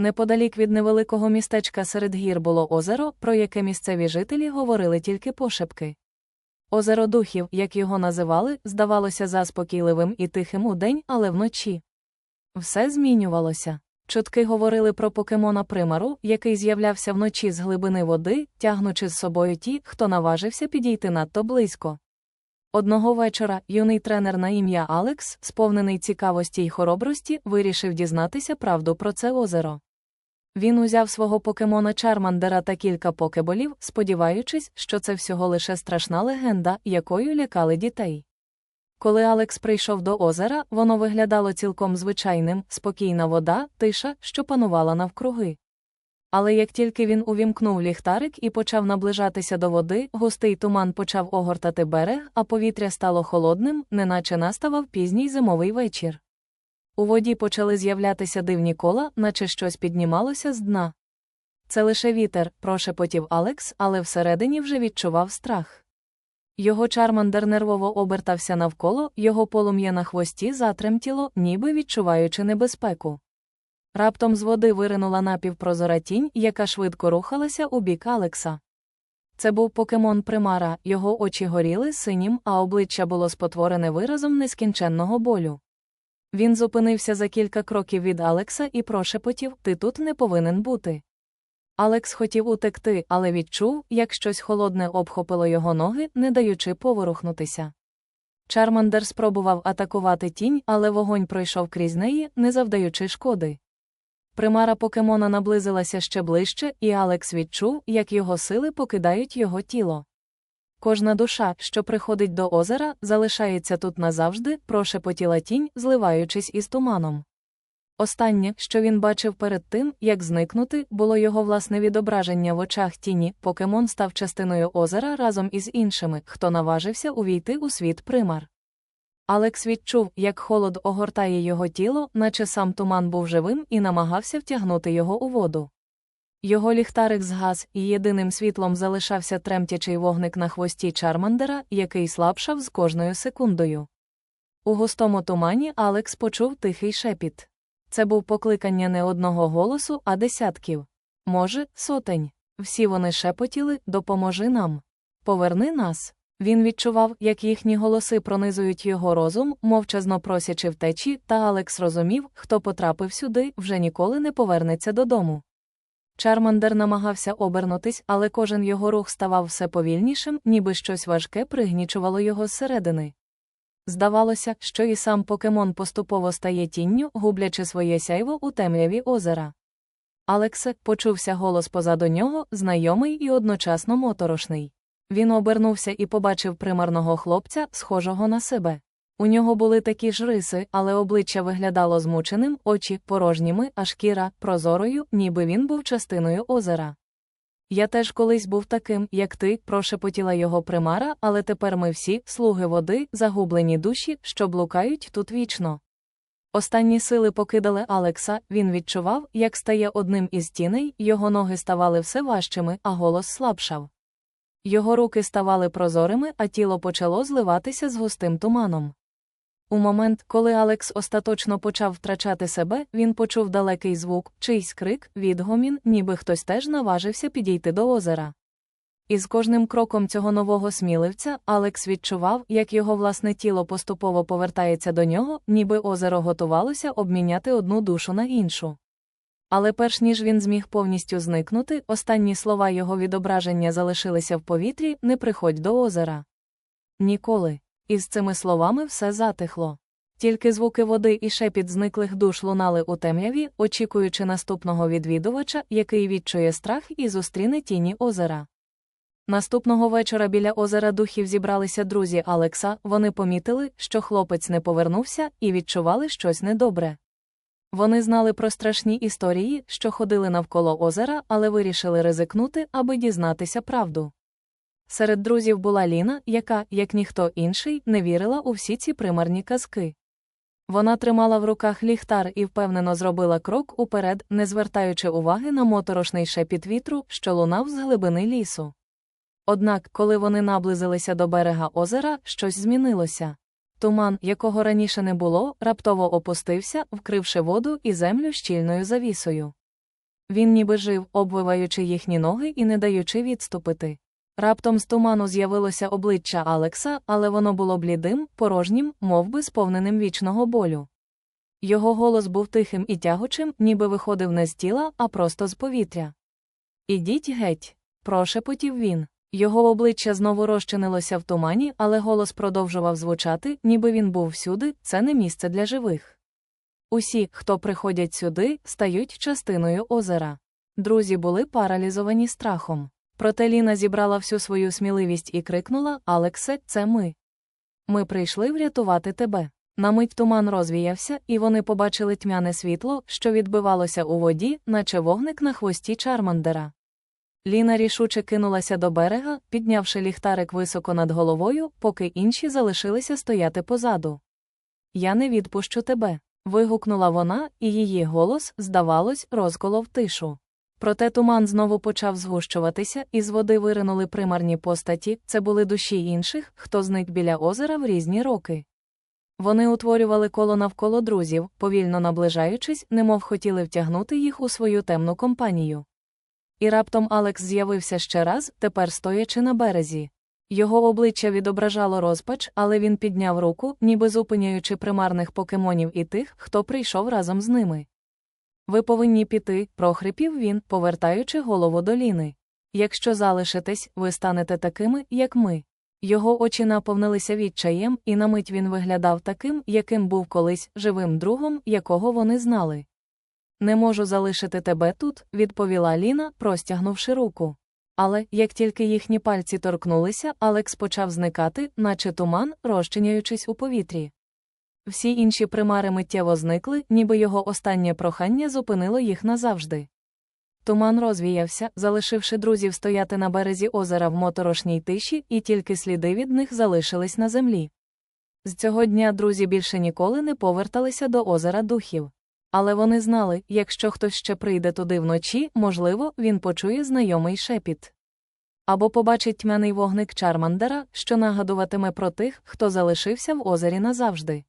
Неподалік від невеликого містечка серед гір було озеро, про яке місцеві жителі говорили тільки пошепки. Озеро духів, як його називали, здавалося заспокійливим і тихим удень, але вночі. Все змінювалося. Чутки говорили про покемона примару, який з'являвся вночі з глибини води, тягнучи з собою ті, хто наважився підійти надто близько. Одного вечора юний тренер на ім'я Алекс, сповнений цікавості й хоробрості, вирішив дізнатися правду про це озеро. Він узяв свого покемона Чармандера та кілька покеболів, сподіваючись, що це всього лише страшна легенда, якою лякали дітей. Коли Алекс прийшов до озера, воно виглядало цілком звичайним, спокійна вода, тиша, що панувала навкруги. Але як тільки він увімкнув ліхтарик і почав наближатися до води, густий туман почав огортати берег, а повітря стало холодним, неначе наставав пізній зимовий вечір. У воді почали з'являтися дивні кола, наче щось піднімалося з дна. Це лише вітер, прошепотів Алекс, але всередині вже відчував страх. Його чармандер нервово обертався навколо, його полум'я на хвості затремтіло, ніби відчуваючи небезпеку. Раптом з води виринула напівпрозора тінь, яка швидко рухалася у бік Алекса. Це був покемон примара, його очі горіли синім, а обличчя було спотворене виразом нескінченного болю. Він зупинився за кілька кроків від Алекса і прошепотів Ти тут не повинен бути. Алекс хотів утекти, але відчув, як щось холодне обхопило його ноги, не даючи поворухнутися. Чармандер спробував атакувати тінь, але вогонь пройшов крізь неї, не завдаючи шкоди. Примара покемона наблизилася ще ближче, і Алекс відчув, як його сили покидають його тіло. Кожна душа, що приходить до озера, залишається тут назавжди, прошепотіла тінь, зливаючись із туманом. Останнє, що він бачив перед тим, як зникнути, було його власне відображення в очах тіні. Покемон став частиною озера разом із іншими, хто наважився увійти у світ примар. Алекс відчув, як холод огортає його тіло, наче сам туман був живим і намагався втягнути його у воду. Його ліхтарик згас, і єдиним світлом залишався тремтячий вогник на хвості Чармандера, який слабшав з кожною секундою. У густому тумані Алекс почув тихий шепіт. Це був покликання не одного голосу, а десятків. Може, сотень. Всі вони шепотіли допоможи нам. Поверни нас. Він відчував, як їхні голоси пронизують його розум, мовчазно просячи втечі, та Алекс розумів, хто потрапив сюди, вже ніколи не повернеться додому. Чармандер намагався обернутись, але кожен його рух ставав все повільнішим, ніби щось важке пригнічувало його зсередини. Здавалося, що і сам покемон поступово стає тінню, гублячи своє сяйво у темряві озера. Алексе почувся голос позаду нього, знайомий і одночасно моторошний. Він обернувся і побачив примарного хлопця, схожого на себе. У нього були такі ж риси, але обличчя виглядало змученим, очі порожніми, а шкіра прозорою, ніби він був частиною озера. Я теж колись був таким, як ти, прошепотіла його примара, але тепер ми всі, слуги води, загублені душі, що блукають тут вічно. Останні сили покидали Алекса, він відчував, як стає одним із тіней, його ноги ставали все важчими, а голос слабшав. Його руки ставали прозорими, а тіло почало зливатися з густим туманом. У момент, коли Алекс остаточно почав втрачати себе, він почув далекий звук, чийсь крик, відгомін, ніби хтось теж наважився підійти до озера. І з кожним кроком цього нового сміливця Алекс відчував, як його власне тіло поступово повертається до нього, ніби озеро готувалося обміняти одну душу на іншу. Але перш ніж він зміг повністю зникнути, останні слова його відображення залишилися в повітрі не приходь до озера. Ніколи. Із цими словами все затихло. Тільки звуки води і шепіт зниклих душ лунали у темряві, очікуючи наступного відвідувача, який відчує страх і зустріне тіні озера. Наступного вечора біля озера духів зібралися друзі Алекса, вони помітили, що хлопець не повернувся, і відчували щось недобре. Вони знали про страшні історії, що ходили навколо озера, але вирішили ризикнути, аби дізнатися правду. Серед друзів була Ліна, яка, як ніхто інший, не вірила у всі ці примарні казки. Вона тримала в руках ліхтар і впевнено зробила крок уперед, не звертаючи уваги на моторошний шепіт вітру, що лунав з глибини лісу. Однак, коли вони наблизилися до берега озера, щось змінилося. Туман, якого раніше не було, раптово опустився, вкривши воду і землю щільною завісою. Він ніби жив, обвиваючи їхні ноги і не даючи відступити. Раптом з туману з'явилося обличчя Алекса, але воно було блідим, порожнім, мов би сповненим вічного болю. Його голос був тихим і тягучим, ніби виходив не з тіла, а просто з повітря. Ідіть геть, прошепотів він. Його обличчя знову розчинилося в тумані, але голос продовжував звучати, ніби він був всюди, це не місце для живих. Усі, хто приходять сюди, стають частиною озера. Друзі були паралізовані страхом. Проте Ліна зібрала всю свою сміливість і крикнула Алексе, це ми. Ми прийшли врятувати тебе. На мить туман розвіявся, і вони побачили тьмяне світло, що відбивалося у воді, наче вогник на хвості Чармандера. Ліна рішуче кинулася до берега, піднявши ліхтарик високо над головою, поки інші залишилися стояти позаду. Я не відпущу тебе. вигукнула вона, і її голос, здавалось, розколов тишу. Проте туман знову почав згущуватися, і з води виринули примарні постаті, це були душі інших, хто зник біля озера в різні роки. Вони утворювали коло навколо друзів, повільно наближаючись, немов хотіли втягнути їх у свою темну компанію. І раптом Алекс з'явився ще раз, тепер стоячи на березі. Його обличчя відображало розпач, але він підняв руку, ніби зупиняючи примарних покемонів і тих, хто прийшов разом з ними. Ви повинні піти, прохрипів він, повертаючи голову до Ліни. Якщо залишитесь, ви станете такими, як ми. Його очі наповнилися відчаєм, і на мить він виглядав таким, яким був колись живим другом, якого вони знали. Не можу залишити тебе тут, відповіла Ліна, простягнувши руку. Але як тільки їхні пальці торкнулися, Алекс почав зникати, наче туман, розчиняючись у повітрі. Всі інші примари миттєво зникли, ніби його останнє прохання зупинило їх назавжди. Туман розвіявся, залишивши друзів стояти на березі озера в моторошній тиші, і тільки сліди від них залишились на землі. З цього дня друзі більше ніколи не поверталися до озера духів. Але вони знали, якщо хтось ще прийде туди вночі, можливо, він почує знайомий шепіт. Або побачить тьмяний вогник Чармандера, що нагадуватиме про тих, хто залишився в озері назавжди.